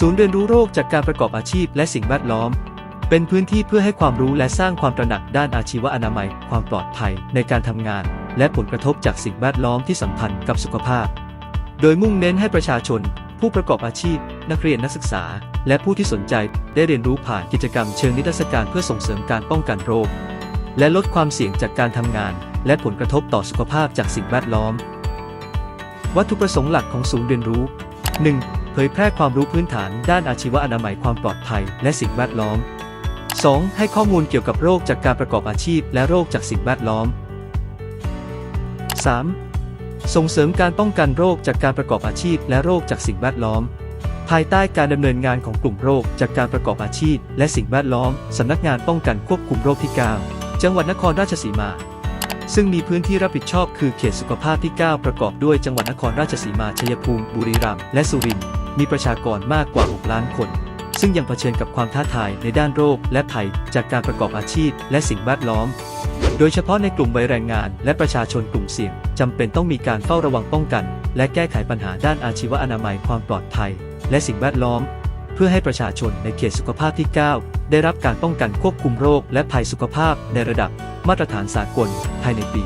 ศูนย์เรียนรู้โรคจากการประกอบอาชีพและสิ่งแวดล้อม เป็นพื้นที่เพื่อให้ความรู้และสร้างความตระหนักด้านอาชีวอนามัย ความปลอดภัยในการทำงาน และผลกระทบจากสิ่งแวดล้อมที่สัมพันธ์กับสุขภาพ โดยมุ่งเน้นให้ประชาชน ผู้ประกอบอาชีพ นักเรียนนักศึกษา และผู้ที่สนใจได้เรียนรู้ผ่านกิจกรรมเชิงนิทรรศการเพื่อส่งเสริมการป้องกันโรค และลดความเสี่ยงจากการทำงาน และผลกระทบต่อสุขภาพจากสิ่งแวดล้อม วัตถุประสงค์หลักของศูนย์เรียนรู้ 1. เผยแพร่ความรู้พื้นฐานด้านอาชีวอนามัยความปลอดภัย และสิ่งแวดล้อม 2. ให้ข้อมูลเกี่ยวกับโรคจากการประกอบอาชีพ และโรคจากสิ่งแวดล้อม 3. ส่งเสริมการป้องกันโรคจากการประกอบอาชีพ และโรคจากสิ่งแวดล้อม ภายใต้การดำเนินงานของกลุ่มโรคจากการประกอบอาชีพ และสิ่งแวดล้อมสำนักงานป้องกันควบคุมโรคที่ 9 จังหวัดนครราชสีมา ซึ่งมีพื้นที่รับผิดชอบคือเขตสุขภาพที่ 9 ประกอบด้วยจังหวัดนครราชสีมาชัยภูมิ บุรีรัมย์และสุรินทร์ มีประชากรมากกว่า 6 ล้านคน ซึ่งยังเผชิญกับความท้าทายในด้านโรคและภัยจากการประกอบอาชีพและสิ่งแวดล้อม โดยเฉพาะในกลุ่มวัยแรงงานและประชาชนกลุ่มเสี่ยงจำเป็นต้องมีการเฝ้าระวังป้องกัน และแก้ไขปัญหาด้านอาชีวอนามัยความปลอดภัย และสิ่งแวดล้อม เพื่อให้ประชาชนในเขตสุขภาพที่ 9 ได้รับการป้องกันควบคุมโรค และภัยสุขภาพในระดับมาตรฐานสากลภายในปี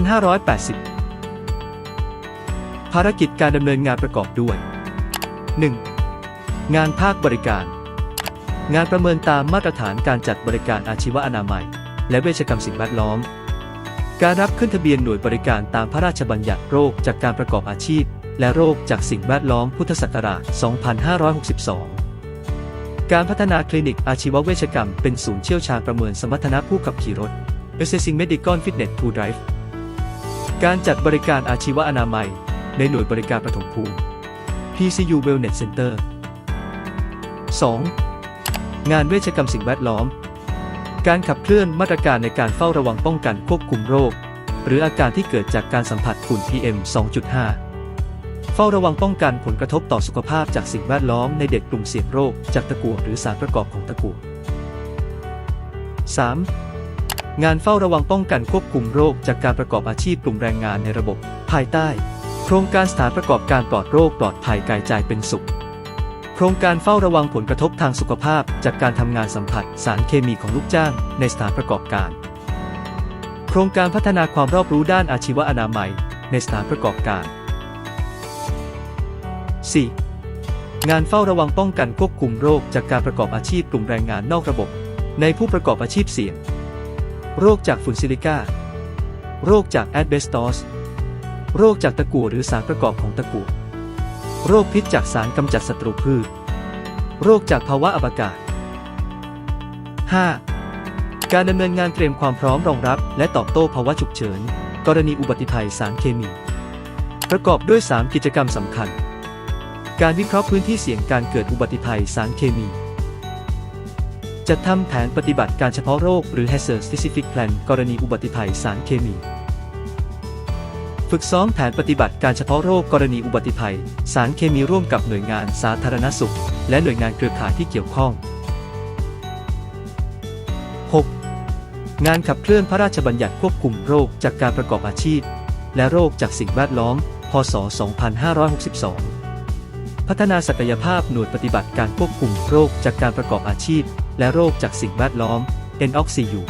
2580 ภารกิจการดำเนินงานประกอบด้วย 1. งานภาคบริการ งานประเมินตามมาตรฐานการจัดบริการอาชีวอนามัย และเวชกรรมสิ่งแวดล้อม การรับขึ้นทะเบียนหน่วยบริการตามพระราชบัญญัติโรคจากการประกอบอาชีพ และโรคจากสิ่งแวดล้อมพุทธศักราช 2562 การพัฒนาคลินิกอาชีวเวชกรรมเป็นศูนย์เชี่ยวชาญประเมินสมรรถนะผู้ขับขี่รถ Assessing Medical Fitness to Drive การจัดบริการอาชีวอนามัย ในหน่วยบริการปฐมภูมิ PCU Wellness Center 2. งานเวชกรรมสิ่งแวดล้อม การขับเคลื่อนมาตรการในการเฝ้าระวังป้องกันควบคุมโรค หรืออาการที่เกิดจากการสัมผัสฝุ่น PM 2.5 เฝ้าระวังป้องกันผลกระทบต่อสุขภาพจากสิ่งแวดล้อมในเด็กกลุ่มเสี่ยงโรค จากตะกั่วหรือสารประกอบของตะกั่ว 3. งานเฝ้าระวังป้องกันควบคุมโรคจากการประกอบอาชีพกลุ่มแรงงานในระบบ ภายใต้ ครงการสถานประกอบการปลอดโรคปลอดภัยกายใจเป็นสุข โครงการเฝ้าระวังผลกระทบทางสุขภาพ จากการทำงานสัมผัสสารเคมีของลูกจ้าง ในสถานประกอบการ โครงการพัฒนาความรอบรู้ด้านอาชีวอนามัย ในสถานประกอบการ 4. งานเฝ้าระวังป้องกันควบคุมโรคจากการประกอบอาชีพกลุ่มแรงงานนอกระบบ ในผู้ประกอบอาชีพเสี่ยง โรคจากฝุ่นซิลิก้าโรคจากแอดเบสตอส โรคจากตะกั่วหรือสารประกอบของตะกั่วโรคพิษจากสารกำจัดศัตรูพืช โรคจากภาวะอากาศ 5. การดำเนินงานเตรียมความพร้อมรองรับ และตอบโต้ภาวะฉุกเฉิน กรณีอุบัติภัยสารเคมี ประกอบด้วย 3 กิจกรรมสำคัญ การวิเคราะห์พื้นที่เสี่ยงการเกิดอุบัติภัยสารเคมีจัดทำแผนปฏิบัติการเฉพาะโรคหรือ Hazard Specific Plan กรณีอุบัติภัยสารเคมี ฝึกซ้อมแผนปฏิบัติการเฉพาะโรคกรณีอุบัติภัย สารเคมีร่วมกับหน่วยงานสาธารณสุข และหน่วยงานเครือข่ายที่เกี่ยวข้อง 6. งานขับเคลื่อนพระราชบัญญัติควบคุมโรคจากการประกอบอาชีพ และโรคจากสิ่งแวดล้อม พศ 2562 พัฒนาศักยภาพหน่วยปฏิบัติการควบคุมโรคจากการประกอบอาชีพ และโรคจากสิ่งแวดล้อม NOCU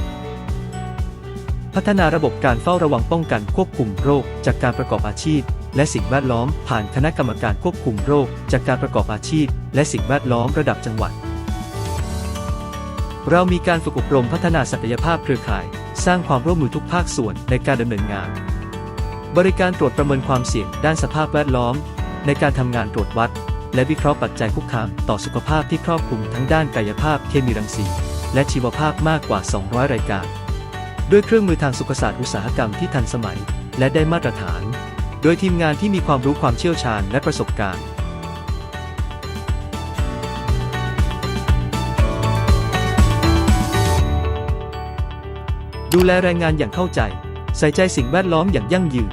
พัฒนาระบบการเฝ้าระวังป้องกันควบคุมโรค จากการประกอบอาชีพ และสิ่งแวดล้อมผ่านคณะกรรมการควบคุมโรค จากการประกอบอาชีพ และสิ่งแวดล้อมระดับจังหวัด เรามีการฝึกอบรมพัฒนาศักยภาพเครือข่าย สร้างความร่วมมือทุกภาคส่วนในการดำเนินงาน บริการตรวจประเมินความเสี่ยงด้านสภาพแวดล้อม ในการทำงานตรวจวัด และวิเคราะห์ปัจจัยคุกคามต่อสุขภาพที่ครอบคลุมทั้งด้านกายภาพเคมีรังสี และชีวภาพมากกว่า 200 รายการ ด้วยเครื่องมือทางสุขศาสตร์อุตสาหกรรมที่ทันสมัย และได้มาตรฐาน โดยทีมงานที่มีความรู้ความเชี่ยวชาญและประสบการณ์ดูแลแรงงานอย่างเข้าใจ ใส่ใจสิ่งแวดล้อมอย่างยั่งยืน